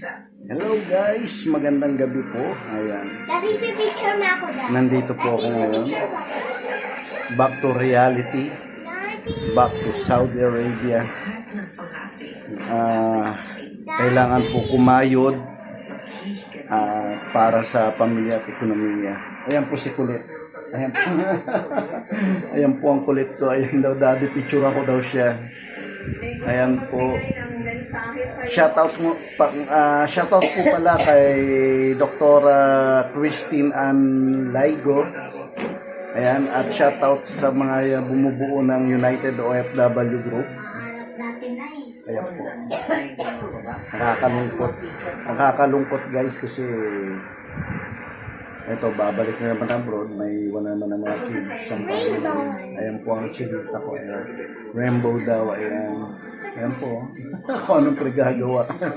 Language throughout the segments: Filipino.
Hello guys, magandang gabi po. Ayan. Daddy, picture na ako dad. Nandito po ako ngayon. Back to reality. Back to Saudi Arabia. Ah, kailangan po kumayod ah, para sa pamilya at ekonomiya. Ayan po si Kulit. Ayan po. Ayan po ang kulit ko. Ayan daw, daddy, picture ako daw siya. Ayan po. Shoutout mo pa, ah, shoutout po pala kay Dr. Christine Ann Laigo. Ayan, at shoutout sa mga bumubuo ng United OFW Group. Ayan po. Nakakalungkot. Nakakalungkot guys kasi ito, babalik na naman abroad. May iwan na ang mga kids. Ayan po ang chilita ko. Ayan. Rainbow daw. Ayan. Ayan po. Kung anong prigagawa. Ayan.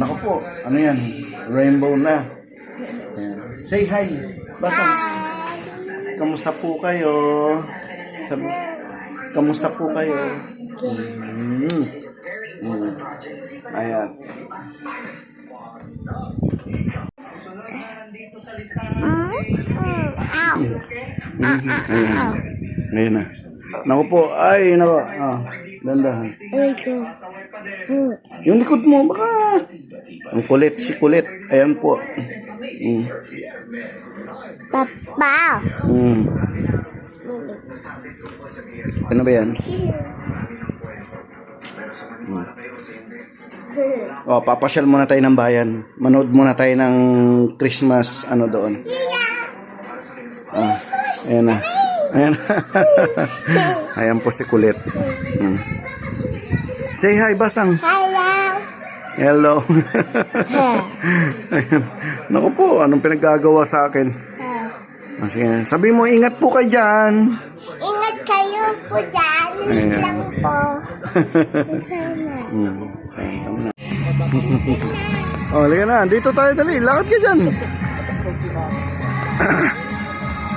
Anak ko po. Ano yan? Rainbow na. Ayan. Say hi. Basa. Kamusta po kayo? Sabi, kamusta po kayo? Mm. Mm. Ayan. Ayan. Ayan na. Naku po. Ay, naku. Ah, dandahan. Uy ko. Yung likod mo, baka... Ang kulit, si kulit. Ayan po. Mm. Papa. Mm. Ano ba yan? Oh, papasyal muna tayo ng bayan. Manood muna tayo ng Christmas ano doon. Ah, ayan na. Ayan. ayan po si Kulit. Mm. Say hi, Basang. Hello. Hello. ayan. Naku po, anong pinaggagawa sa akin? Ah, sige. Sabi mo, ingat po kayo dyan. Ingat kayo po dyan. Wait Ayan. lang po. Sana. Hmm. Oh, halika na. Dito tayo dali. Lakad ka dyan.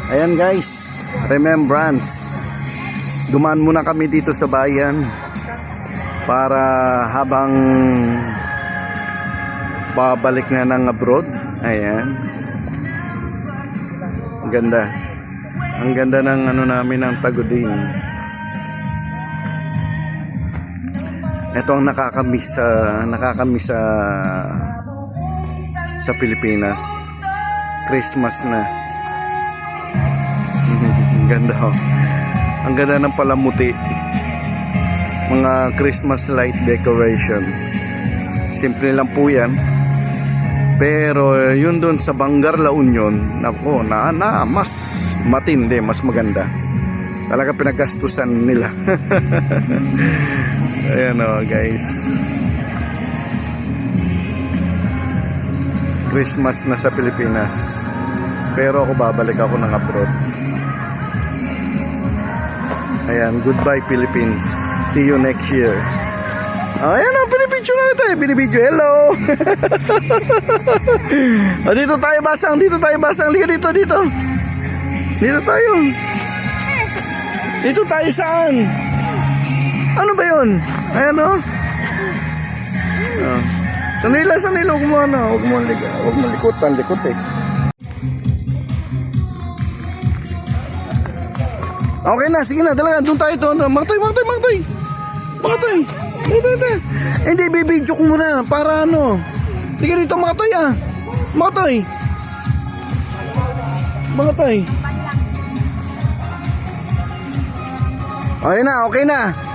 Ayan guys. Remembrance. Dumaan muna kami dito sa bayan para habang babalik na ng abroad. Ayan. Ang ganda. Ang ganda ng ano namin ng tagudin. Ito ang nakakamiss sa nakakamiss sa sa Pilipinas. Christmas na. Ganda oh. Ang ganda ng palamuti. Mga Christmas light decoration. Simple lang po 'yan. Pero yun doon sa Bangar La Union, nako, na, na mas matindi, mas maganda. Talaga pinagastusan nila. Ayan o guys. Christmas na sa Pilipinas. Pero ako babalik ako ng abroad. Ayan, goodbye Philippines. See you next year. Ayan o, pinipicture na tayo. Binibidyo, hello! o, dito tayo basang, dito tayo basang. Liga dito, dito. Dito tayo. Dito tayo saan? Ano ba yun? Ayan o. Oh. Sanila, sanila. Huwag mo ano. Huwag mo, huwag mo likutan. Likot eh. Okay na. Sige na. Dalaga. Doon tayo. Doon. Makatoy, makatoy, makatoy. Makatoy. Dito, dito. Eh, Hindi, bibidyo ko muna. Para ano. Ka dito makatoy ah. Makatoy. Makatoy. Okay na, okay na.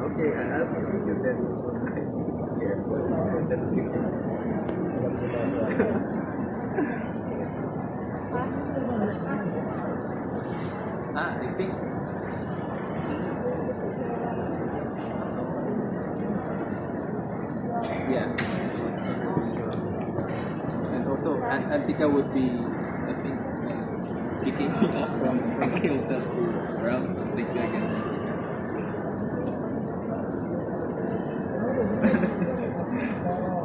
Okay, I asked this you then. Okay, that's good. Ah, I think. Yeah. And also, An- Antica would be, I think, uh, me up from, from my hotel to around something like that.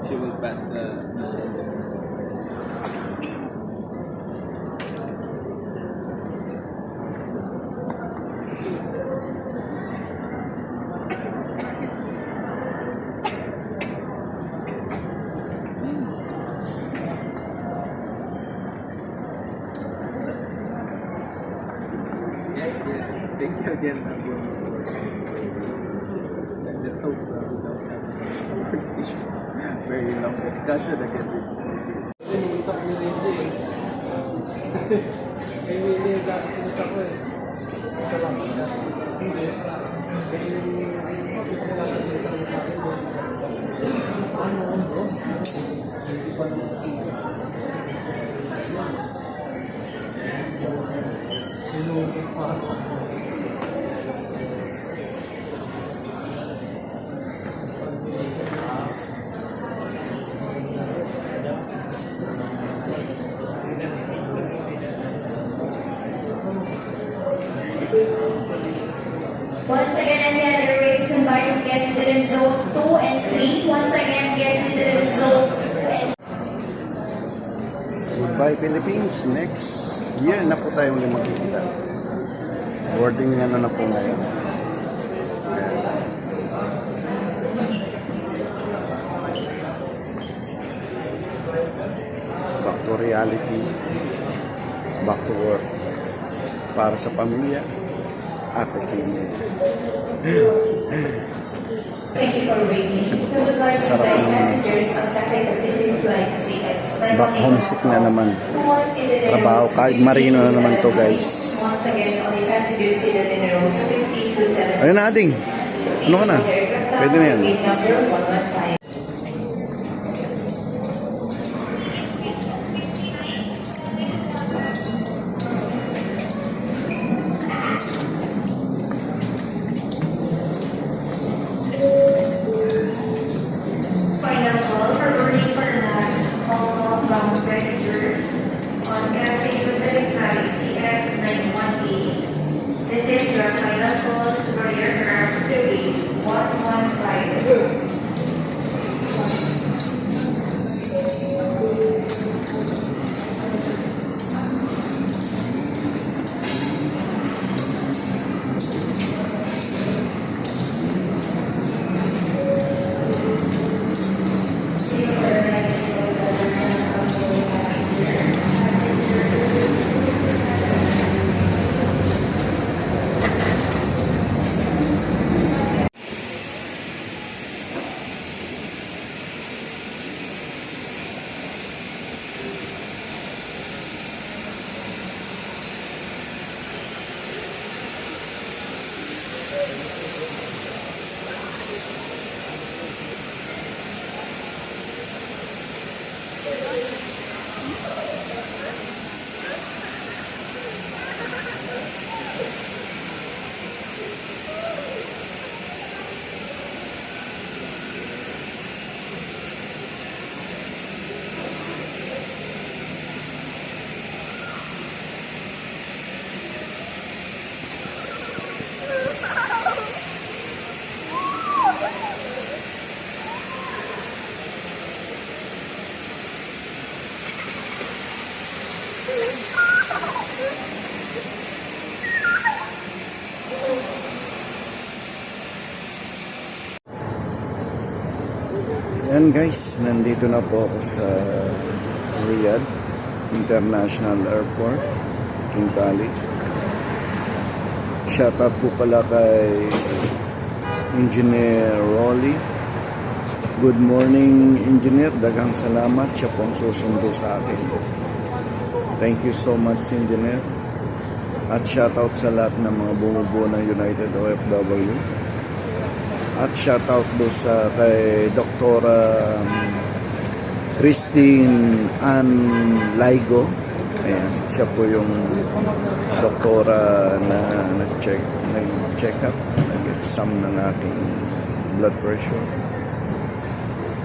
she will pass uh, Thank you again, Abu. Let's hope uh, we don't have a. Very long discussion again. Once Philippines. Next year na po tayo ulit magkikita. Boarding ano na po ngayon. Back to reality. Back to work. Para sa pamilya at pamilya. Thank you for waiting. We would like to Sarap invite Back homesick na naman. Trabaho, kahit 50 marino na naman to, 70 guys. seats. Once again, only passengers seated in rows 50 to 70 Ayun na, ading. Ano ka na? Pwede na yan. Ayan guys, nandito na po ako sa Riyadh International Airport, King Kali. Shout out po pala kay Engineer Rolly. Good morning, Engineer. Dagang salamat. Siya po ang susundo sa akin. Thank you so much, Engineer. At shoutout sa lahat ng mga bumubuo ng United OFW. At shoutout do sa kay Dr. um, Christine Ann Laigo. Ayan, siya po yung doktora na nag-check, nag-check up, nag-exam ng aking blood pressure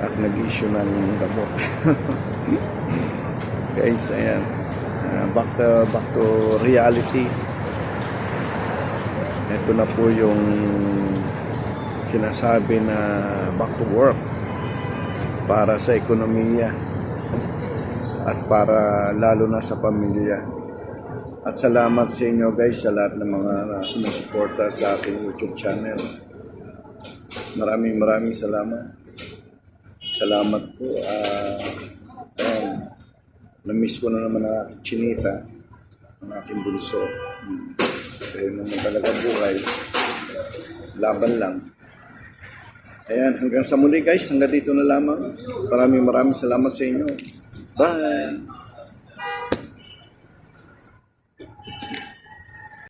at nag-issue ng gamot. Guys, ayan. Ah, back to, back to reality. Ito na po yung sinasabi na back to work para sa ekonomiya at para lalo na sa pamilya. At salamat sa inyo guys sa lahat ng mga sumusuporta sa aking YouTube channel. Maraming maraming salamat. Salamat po. ayan. Na-miss ko na naman ang aking chinita, ang aking bunso. Hmm. Kaya naman talaga buhay. Laban lang. Ayan, hanggang sa muli guys, hanggang dito na lamang. Maraming maraming salamat sa inyo. Bye!